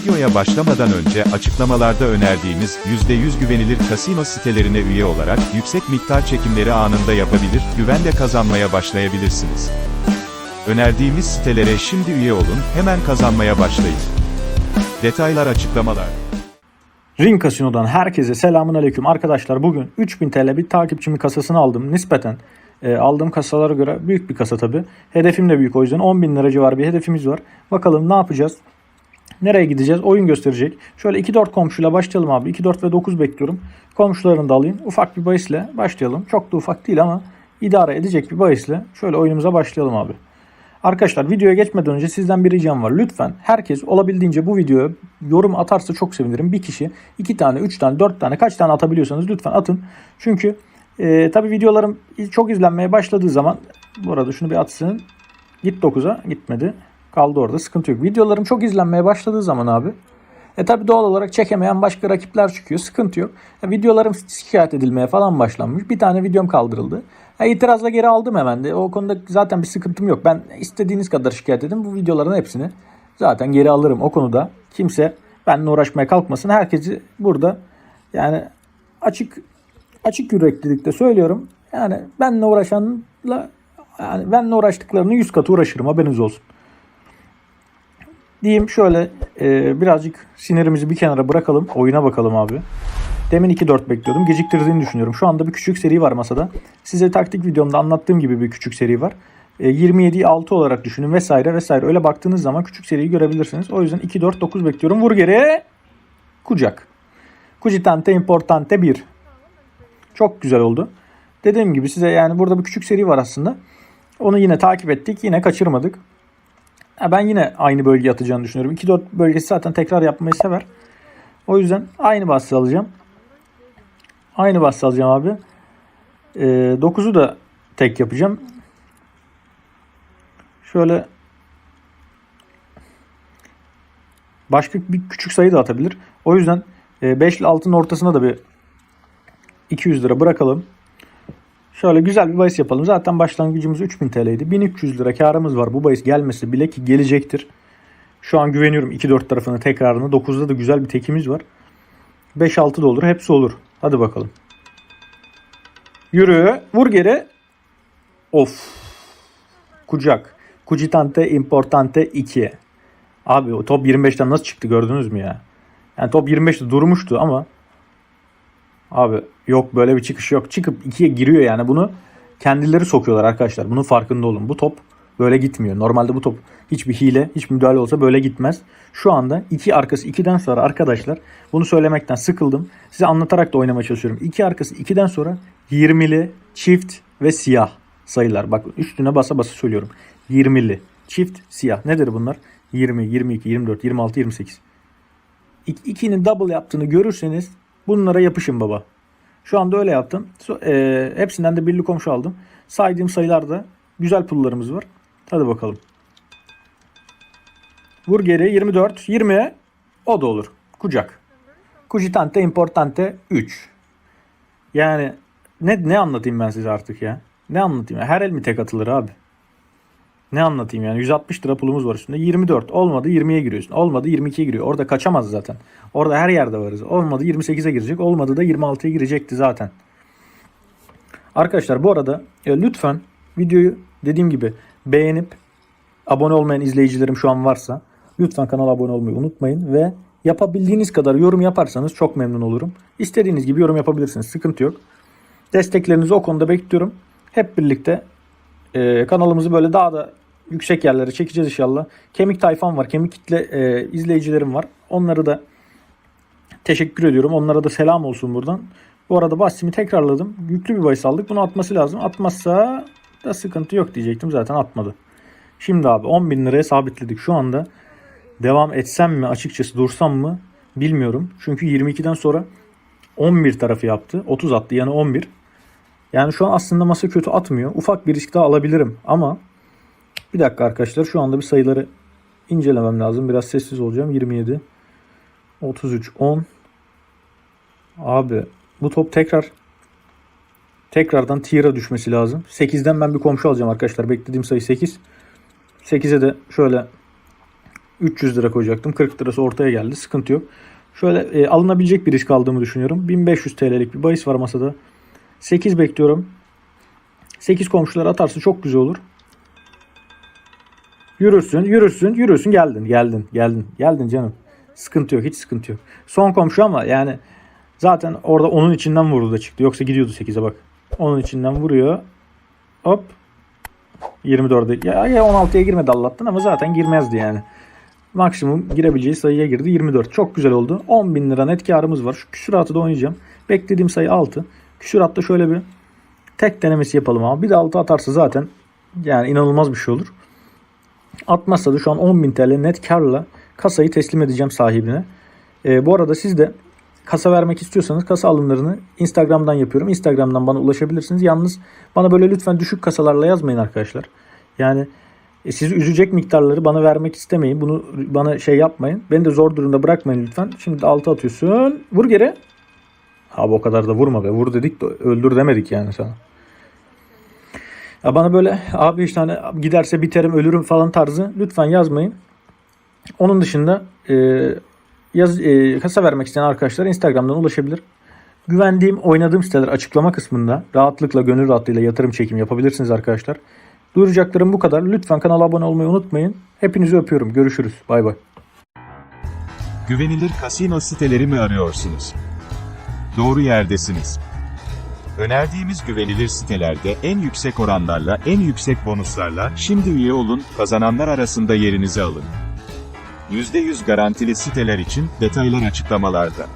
Videoya başlamadan önce açıklamalarda önerdiğimiz %100 güvenilir kasino sitelerine üye olarak yüksek miktar çekimleri anında yapabilir, güvenle kazanmaya başlayabilirsiniz. Önerdiğimiz sitelere şimdi üye olun, hemen kazanmaya başlayın. Detaylar açıklamalar. Ring Casino'dan herkese selamun aleyküm arkadaşlar. Bugün 3000 TL bir takipçimin kasasını aldım. Nispeten e, aldığım kasalara göre büyük bir kasa tabi. Hedefim de büyük o yüzden 10.000 lira civarı bir hedefimiz var. Bakalım ne yapacağız? Nereye gideceğiz? Oyun gösterecek. Şöyle 2-4 komşuyla başlayalım abi. 2-4 ve 9 bekliyorum. Komşularını da alayım. Ufak bir bahisle başlayalım. Çok da ufak değil ama idare edecek bir bahisle şöyle oyunumuza başlayalım abi. Arkadaşlar videoya geçmeden önce sizden bir ricam var. Lütfen herkes olabildiğince bu videoya yorum atarsa çok sevinirim. Bir kişi iki tane, üç tane, dört tane kaç tane atabiliyorsanız lütfen atın. Çünkü e, tabi videolarım çok izlenmeye başladığı zaman bu arada şunu bir atsın. Git 9'a gitmedi. Kaldı orada sıkıntı yok. Videolarım çok izlenmeye başladığı zaman abi e tabi doğal olarak çekemeyen başka rakipler çıkıyor. Sıkıntı yok. E, videolarım şikayet edilmeye falan başlanmış. Bir tane videom kaldırıldı. E, itirazla geri aldım hemen de. O konuda zaten bir sıkıntım yok. Ben istediğiniz kadar şikayet edin. Bu videoların hepsini zaten geri alırım. O konuda kimse benimle uğraşmaya kalkmasın. Herkesi burada yani açık açık yüreklilikte söylüyorum. Yani benimle uğraşanla yani benimle uğraştıklarının yüz katı uğraşırım. Haberiniz olsun diyeyim şöyle e, birazcık sinirimizi bir kenara bırakalım. Oyuna bakalım abi. Demin 2-4 bekliyordum. Geciktirdiğini düşünüyorum. Şu anda bir küçük seri var masada. Size taktik videomda anlattığım gibi bir küçük seri var. E, 27'yi 6 olarak düşünün vesaire vesaire. Öyle baktığınız zaman küçük seriyi görebilirsiniz. O yüzden 2-4-9 bekliyorum. Vur geri. Kucak. Cugitante importante 1. Çok güzel oldu. Dediğim gibi size yani burada bir küçük seri var aslında. Onu yine takip ettik. Yine kaçırmadık. Ben yine aynı bölgeye atacağını düşünüyorum. 2-4 bölgesi zaten tekrar yapmayı sever. O yüzden aynı bahsi alacağım. Aynı bahsi alacağım abi. Ee, 9'u da tek yapacağım. Şöyle başka bir küçük sayı da atabilir. O yüzden 5 ile 6'nın ortasına da bir 200 lira bırakalım. Şöyle güzel bir bahis yapalım. Zaten başlangıcımız 3000 TL'ydi. 1300 lira karımız var. Bu bahis gelmesi bile ki gelecektir. Şu an güveniyorum 2-4 tarafını tekrarını. 9'da da güzel bir tekimiz var. 5-6 da olur. Hepsi olur. Hadi bakalım. Yürü. Vur geri. Of. Kucak. Kucitante importante 2. Abi o top 25'ten nasıl çıktı gördünüz mü ya? Yani top 25'te durmuştu ama Abi yok böyle bir çıkış yok. Çıkıp ikiye giriyor yani bunu kendileri sokuyorlar arkadaşlar. Bunun farkında olun. Bu top böyle gitmiyor. Normalde bu top hiçbir hile, hiç müdahale olsa böyle gitmez. Şu anda iki arkası 2'den sonra arkadaşlar bunu söylemekten sıkıldım. Size anlatarak da oynamaya çalışıyorum. İki arkası 2'den sonra 20'li, çift ve siyah sayılar. Bak üstüne basa basa söylüyorum. 20'li, çift, siyah. Nedir bunlar? 20, 22, 24, 26, 28. İkinin double yaptığını görürseniz Bunlara yapışın baba. Şu anda öyle yaptım. E, hepsinden de birli komşu aldım. Saydığım sayılarda güzel pullarımız var. Hadi bakalım. Vur geri 24, 20 o da olur. Kucak. Cugitante importante 3. Yani ne ne anlatayım ben size artık ya? Ne anlatayım? Her el mi tek atılır abi? Ne anlatayım yani 160 lira pulumuz var üstünde. 24 olmadı 20'ye giriyorsun. Olmadı 22'ye giriyor. Orada kaçamaz zaten. Orada her yerde varız. Olmadı 28'e girecek. Olmadı da 26'ya girecekti zaten. Arkadaşlar bu arada ya lütfen videoyu dediğim gibi beğenip abone olmayan izleyicilerim şu an varsa lütfen kanala abone olmayı unutmayın ve yapabildiğiniz kadar yorum yaparsanız çok memnun olurum. İstediğiniz gibi yorum yapabilirsiniz. Sıkıntı yok. Desteklerinizi o konuda bekliyorum. Hep birlikte e, kanalımızı böyle daha da yüksek yerlere çekeceğiz inşallah. Kemik tayfam var. Kemik kitle e, izleyicilerim var. Onları da teşekkür ediyorum. Onlara da selam olsun buradan. Bu arada bahsimi tekrarladım. Yüklü bir bahis aldık. Bunu atması lazım. Atmazsa da sıkıntı yok diyecektim. Zaten atmadı. Şimdi abi 10 bin liraya sabitledik. Şu anda devam etsem mi açıkçası dursam mı bilmiyorum. Çünkü 22'den sonra 11 tarafı yaptı. 30 attı yani 11. Yani şu an aslında masa kötü atmıyor. Ufak bir risk daha alabilirim ama bir dakika arkadaşlar şu anda bir sayıları incelemem lazım. Biraz sessiz olacağım. 27 33 10 Abi bu top tekrar tekrardan tier'a düşmesi lazım. 8'den ben bir komşu alacağım arkadaşlar. Beklediğim sayı 8. 8'e de şöyle 300 lira koyacaktım. 40 lirası ortaya geldi. Sıkıntı yok. Şöyle e, alınabilecek bir risk aldığımı düşünüyorum. 1500 TL'lik bir bahis var masada. 8 bekliyorum. 8 komşular atarsa çok güzel olur. Yürürsün, yürürsün, yürürsün. Geldin, geldin, geldin. Geldin canım. Sıkıntı yok, hiç sıkıntı yok. Son komşu ama yani zaten orada onun içinden vurdu da çıktı. Yoksa gidiyordu 8'e bak. Onun içinden vuruyor. Hop. 24'e. Ya, ya 16'ya girmedi Allah'tan ama zaten girmezdi yani. Maksimum girebileceği sayıya girdi 24. Çok güzel oldu. 10 bin lira net karımız var. Şu küsuratı da oynayacağım. Beklediğim sayı 6. Küsuratta şöyle bir tek denemesi yapalım ama. Bir de 6 atarsa zaten yani inanılmaz bir şey olur. Atmazsa da şu an 10.000 TL net karla kasayı teslim edeceğim sahibine. Ee, bu arada siz de kasa vermek istiyorsanız kasa alımlarını Instagram'dan yapıyorum. Instagram'dan bana ulaşabilirsiniz. Yalnız bana böyle lütfen düşük kasalarla yazmayın arkadaşlar. Yani e, sizi üzecek miktarları bana vermek istemeyin. Bunu bana şey yapmayın. Beni de zor durumda bırakmayın lütfen. Şimdi 6 atıyorsun. Vur geri. Abi o kadar da vurma be. Vur dedik de öldür demedik yani sana. Ya bana böyle abi işte hani giderse biterim ölürüm falan tarzı lütfen yazmayın. Onun dışında e, yaz, e, kasa vermek isteyen arkadaşlar Instagram'dan ulaşabilir. Güvendiğim, oynadığım siteler açıklama kısmında rahatlıkla, gönül rahatlığıyla yatırım çekim yapabilirsiniz arkadaşlar. Duyuracaklarım bu kadar. Lütfen kanala abone olmayı unutmayın. Hepinizi öpüyorum. Görüşürüz. Bay bay. Güvenilir kasino siteleri mi arıyorsunuz? Doğru yerdesiniz. Önerdiğimiz güvenilir sitelerde en yüksek oranlarla, en yüksek bonuslarla şimdi üye olun, kazananlar arasında yerinizi alın. %100 garantili siteler için detaylar açıklamalarda.